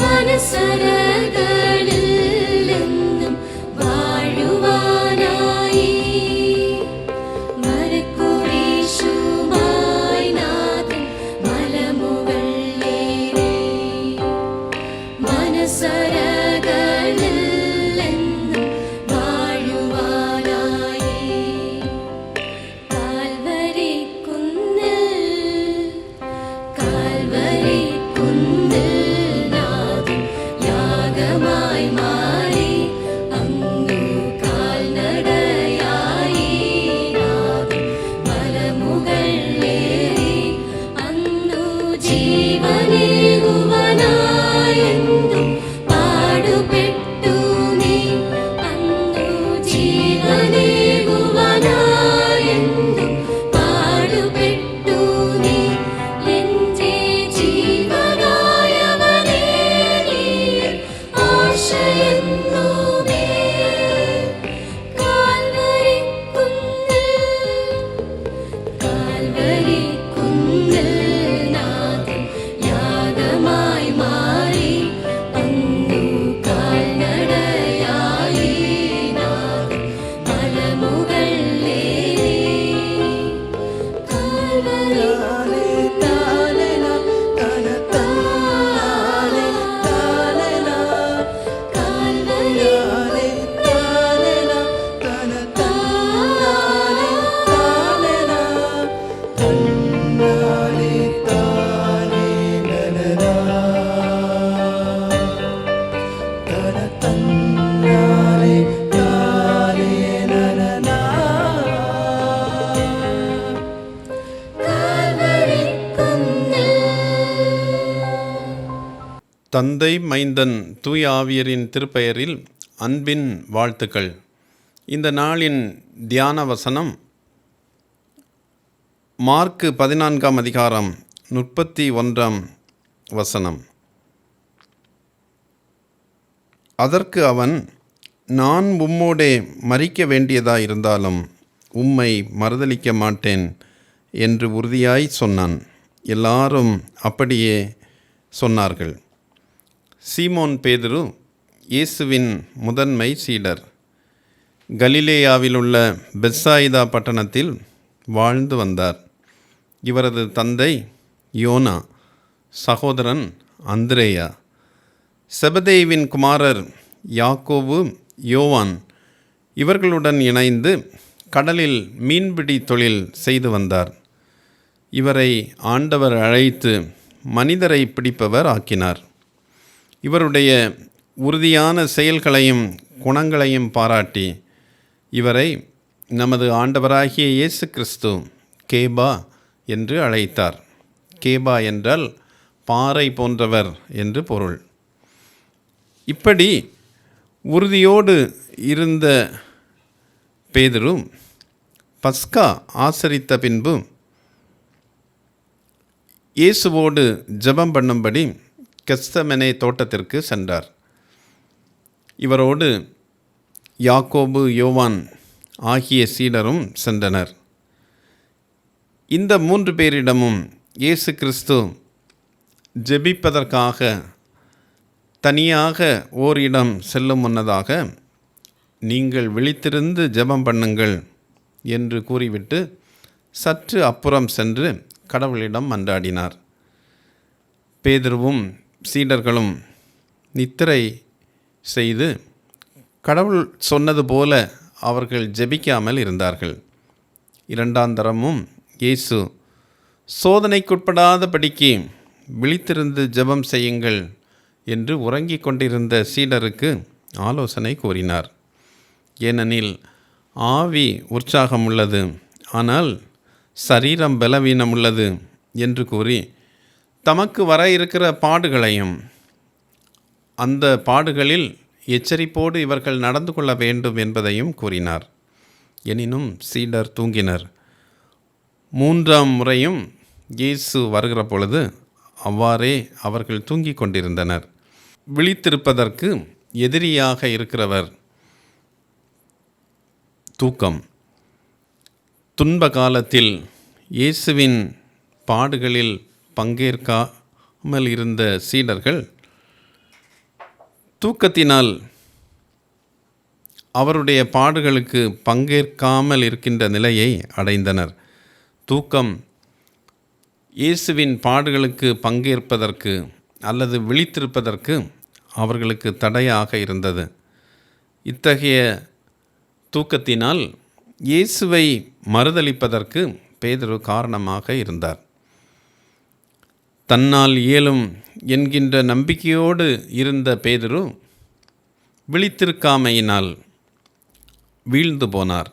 മനസ്സര Hallelujah. தந்தை மைந்தன் தூய ஆவியரின் திருப்பெயரில் அன்பின் வாழ்த்துக்கள். இந்த நாளின் தியான வசனம் மார்க்கு பதினான்காம் அதிகாரம் முப்பத்தி ஒன்றாம் வசனம். அதற்கு அவன் நான் உம்மோடே மறிக்க வேண்டியதாயிருந்தாலும் உம்மை மறுதலிக்க மாட்டேன் என்று உறுதியாய் சொன்னான். எல்லாரும் அப்படியே சொன்னார்கள். சீமோன் பேதுரு இயேசுவின் முதன்மை சீடர். கலிலேயாவில் உள்ள பட்டணத்தில் வாழ்ந்து வந்தார். இவரது தந்தை யோனா சகோதரன் அந்திரேயா. செபதேவின் குமாரர் யாக்கோவு யோவான் இவர்களுடன் இணைந்து கடலில் மீன்பிடி தொழில் செய்து வந்தார். இவரை ஆண்டவர் அழைத்து மனிதரை பிடிப்பவர் ஆக்கினார். இவருடைய உறுதியான செயல்களையும் குணங்களையும் பாராட்டி இவரை நமது ஆண்டவராகிய இயேசு கிறிஸ்து கேபா என்று அழைத்தார். கேபா என்றால் பாறை போன்றவர் என்று பொருள். இப்படி உறுதியோடு இருந்த பேதரும் பஸ்கா ஆசரித்த பின்பு இயேசுவோடு ஜெபம் பண்ணும்படி கெஸ்தமெனே தோட்டத்திற்கு சென்றார். இவரோடு யாக்கோபு யோவான் ஆகிய சீடரும் சென்றனர். இந்த மூன்று பேரிடமும் இயேசு கிறிஸ்து ஜெபிப்பதற்காக தனியாக ஓரிடம் செல்லும் முன்னதாக நீங்கள் விழித்திருந்து ஜெபம் பண்ணுங்கள் என்று கூறிவிட்டு சற்று அப்புறம் சென்று கடவுளிடம் மன்றாடினார். பேதுருவும் சீடர்களும் நித்திரை செய்து கடவுள் சொன்னது போல அவர்கள் ஜெபிக்காமல் இருந்தார்கள். இரண்டாம் தரமும் இயேசு சோதனைக்குட்படாதபடிக்கு விழித்திருந்து ஜெபம் செய்யுங்கள் என்று உறங்கிக் கொண்டிருந்த சீடருக்கு ஆலோசனை கூறினார். ஏனெனில் ஆவி உற்சாகம் உள்ளது ஆனால் சரீரம் பலவீனம் உள்ளது என்று கூறி தமக்கு வர இருக்கிற பாடுகளையும் அந்த பாடுகளில் எச்சரிப்போடு இவர்கள் நடந்து கொள்ள வேண்டும் என்பதையும் கூறினார். எனினும் சீடர் தூங்கினர். மூன்றாம் முறையும் இயேசு வருகிற பொழுது அவ்வாறே அவர்கள் தூங்கிக் கொண்டிருந்தனர். விழித்திருப்பதற்கு எதிரியாக இருக்கிறவர் தூக்கம். துன்ப காலத்தில் இயேசுவின் பாடுகளில் பங்கேற்காமல் இருந்த சீடர்கள் தூக்கத்தினால் அவருடைய பாடுகளுக்கு பங்கேற்காமல் இருக்கின்ற நிலையை அடைந்தனர். தூக்கம் இயேசுவின் பாடுகளுக்கு பங்கேற்பதற்கு அல்லது விழித்திருப்பதற்கு அவர்களுக்கு தடையாக இருந்தது. இத்தகைய தூக்கத்தினால் இயேசுவை மறுதளிப்பதற்கு பேதொரு காரணமாக இருந்தார். தன்னால் இயலும் என்கின்ற நம்பிக்கையோடு இருந்த பேதுரு விழித்திருக்காமையினால் வீழ்ந்து போனார்.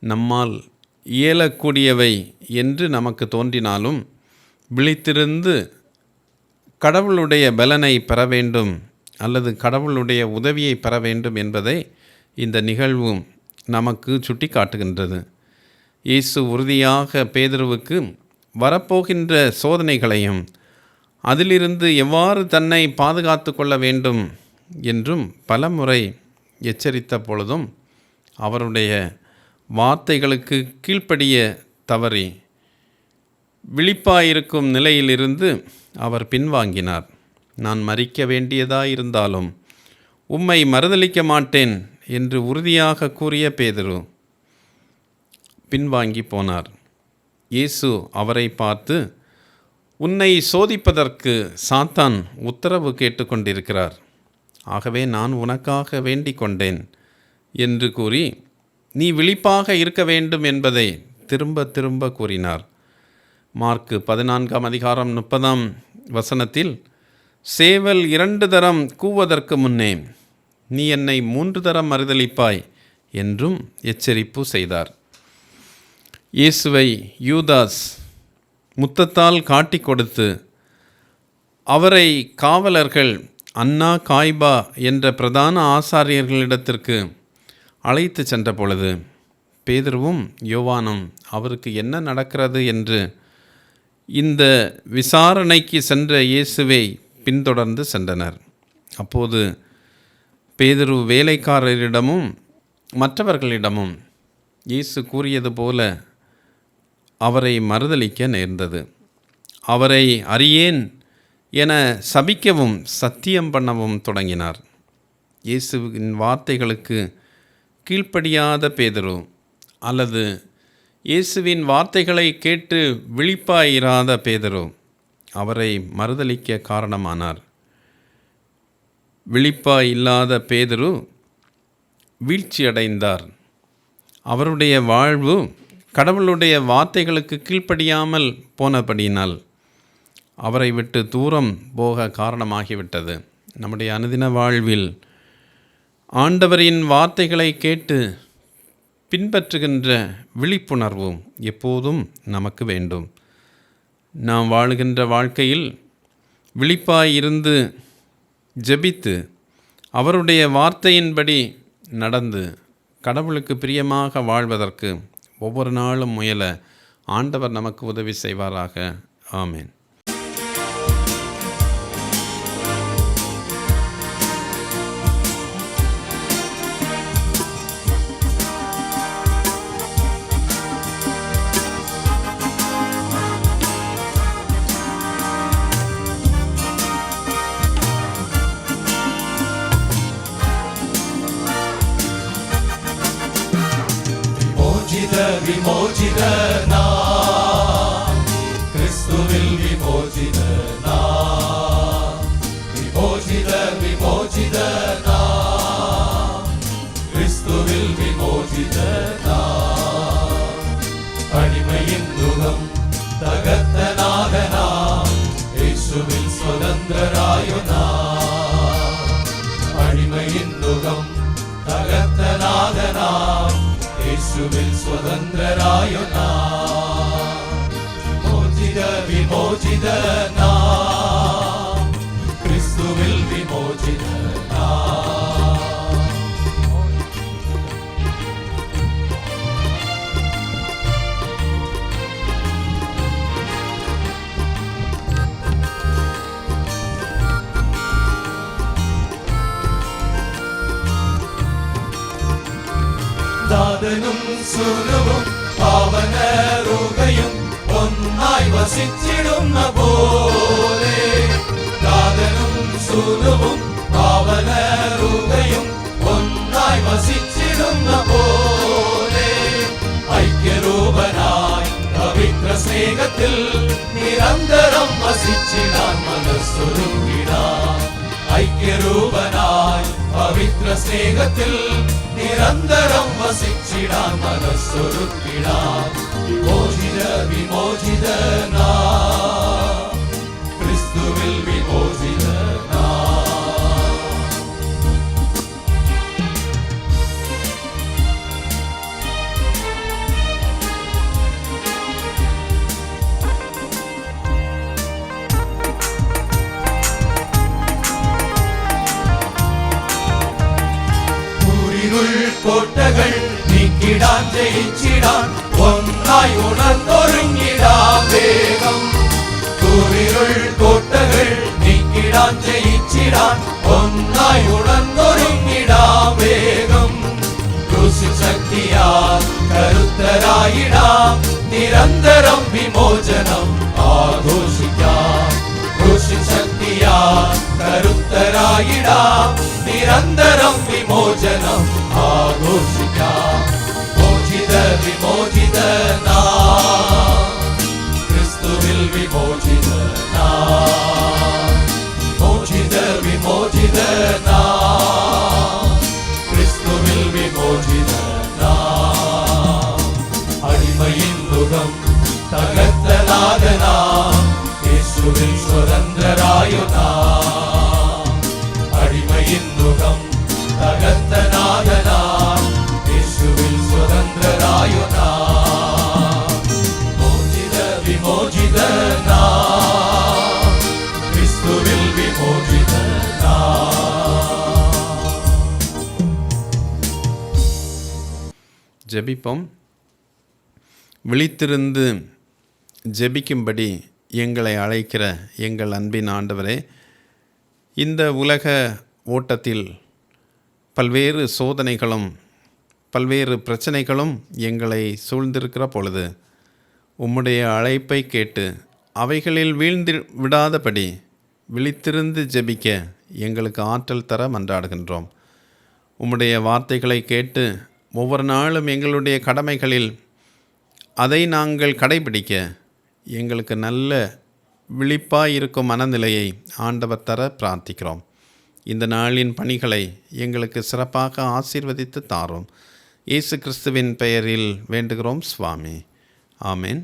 நம்மால் இயலக்கூடியவை என்று நமக்கு தோன்றினாலும் விழித்திருந்து கடவுளுடைய பலனை பெற வேண்டும் அல்லது கடவுளுடைய உதவியை பெற வேண்டும் என்பதை இந்த நிகழ்வு நமக்கு சுட்டி காட்டுகின்றது இயேசு உறுதியாக பேதுருவுக்கு வரப்போகின்ற சோதனைகளையும் அதிலிருந்து எவ்வாறு தன்னை பாதுகாத்து கொள்ள வேண்டும் என்றும் பலமுறை எச்சரித்த பொழுதும் அவருடைய வார்த்தைகளுக்கு கீழ்ப்படிய தவறி விழிப்பாயிருக்கும் நிலையிலிருந்து அவர் பின்வாங்கினார். நான் மறிக்க வேண்டியதாயிருந்தாலும் உம்மை மறுதலிக்க மாட்டேன் என்று உறுதியாக கூறிய பேதுரு பின்வாங்கி போனார். இயேசு அவரை பார்த்து உன்னை சோதிப்பதற்கு சாத்தான் உத்தரவு கேட்டுக்கொண்டிருக்கிறார். ஆகவே நான் உனக்காக வேண்டிக் கொண்டேன் என்று கூறி நீ விழிப்பாக இருக்க வேண்டும் என்பதை திரும்ப திரும்ப கூறினார். மார்க்கு பதினான்காம் அதிகாரம் முப்பதாம் வசனத்தில் சேவல் இரண்டு தரம் கூவதற்கு முன்னே நீ என்னை மூன்று தரம் மறுதளிப்பாய் என்றும் எச்சரிப்பு செய்தார். இயேசுவை யூதாஸ் முத்தத்தால் காட்டி கொடுத்து அவரை காவலர்கள் அன்னா காய்பா என்ற பிரதான ஆசாரியர்களிடத்திற்கு அழைத்து சென்ற பொழுது பேதுருவும் யோவானும் அவருக்கு என்ன நடக்கிறது என்று இந்த விசாரணைக்கு சென்ற இயேசுவை பின்தொடர்ந்து சென்றனர். அப்போது பேதுரு வேலைக்காரரிடமும் மற்றவர்களிடமும் இயேசு கூறியது போல அவரை மறுதலிக்க நேர்ந்தது. அவரை அறியேன் என சபிக்கவும் சத்தியம் பண்ணவும் தொடங்கினார். இயேசுவின் வார்த்தைகளுக்கு கீழ்ப்படியாத பேதரு அல்லது இயேசுவின் வார்த்தைகளை கேட்டு விழிப்பாயிராத பேதரு அவரை மறுதலிக்க காரணமானார். விழிப்பாய் இல்லாத பேதரு வீழ்ச்சியடைந்தார். அவருடைய வாழ்வு கடவுளுடைய வார்த்தைகளுக்கு கீழ்ப்படியாமல் போனபடியினால் அவரை விட்டு தூரம் போக காரணமாகிவிட்டது. நம்முடைய அனுதின வாழ்வில் ஆண்டவரின் வார்த்தைகளை கேட்டு பின்பற்றுகின்ற விழிப்புணர்வும் எப்போதும் நமக்கு வேண்டும். நாம் வாழுகின்ற வாழ்க்கையில் விழிப்பாய் இருந்து ஜெபித்து அவருடைய வார்த்தையின்படி நடந்து கடவுளுக்கு பிரியமாக வாழ்வதற்கு ஒவ்வொரு நாளும் முயல ஆண்டவர் நமக்கு உதவி செய்வாராக. ஆமேன். സ്വതന്ത്രരായ നാം മോചിത വിമോചിത നാം ക്രിസ്തുവിൽ വിമോചിത നാം ദാതനും സുരവും പാവനറുകയും ഒന്നായി വസിച്ചിടുന്ന പോലെ കാതനും സുരവും പാവനറുകയും ഒന്നായി വസിച്ചിടുന്ന പോലെ ഐക്യരൂപനായി പവിത്ര സ്നേഹത്തിൽ നിരന്തരം വസിച്ചിടാൻ മനസ്സൊരുങ്ങിടാം ഐക്യരൂപനായി പവിത്ര സ്നേഹത്തിൽ നിരന്തരം വസിച്ചിടാൻ മനസ്സൊരുക്കിടാം വിമോചിത വിമോചിത കരുത്തരായിടാം നിരന്തരം വിമോചനം ആഘോഷിക്കാം ക്രൂശിൽ ശക്തിയാൽ കരുത്തരായിടാം നിരന്തരം വിമോചനം ആഘോഷിക്കാം ஜெபிப்போம். விழித்திருந்து ஜெபிக்கும்படி எங்களை அழைக்கிற எங்கள் அன்பின் ஆண்டவரே இந்த உலக ஓட்டத்தில் பல்வேறு சோதனைகளும் பல்வேறு பிரச்சனைகளும் எங்களை சூழ்ந்திருக்கிற பொழுது உம்முடைய அழைப்பை கேட்டு அவைகளில் வீழ்ந்து விடாதபடி விழித்திருந்து ஜெபிக்க எங்களுக்கு ஆற்றல் தர மன்றாடுகின்றோம். உம்முடைய வார்த்தைகளை கேட்டு ஒவ்வொரு நாளும் எங்களுடைய கடமைகளில் அதை நாங்கள் கடைபிடிக்க எங்களுக்கு நல்ல விழிப்பாக இருக்கும் மனநிலையை ஆண்டவர் தர பிரார்த்திக்கிறோம். இந்த நாளின் பணிகளை எங்களுக்கு சிறப்பாக ஆசீர்வதித்து தாரும். இயேசு கிறிஸ்துவின் பெயரில் வேண்டுகிறோம் சுவாமி. ஆமென்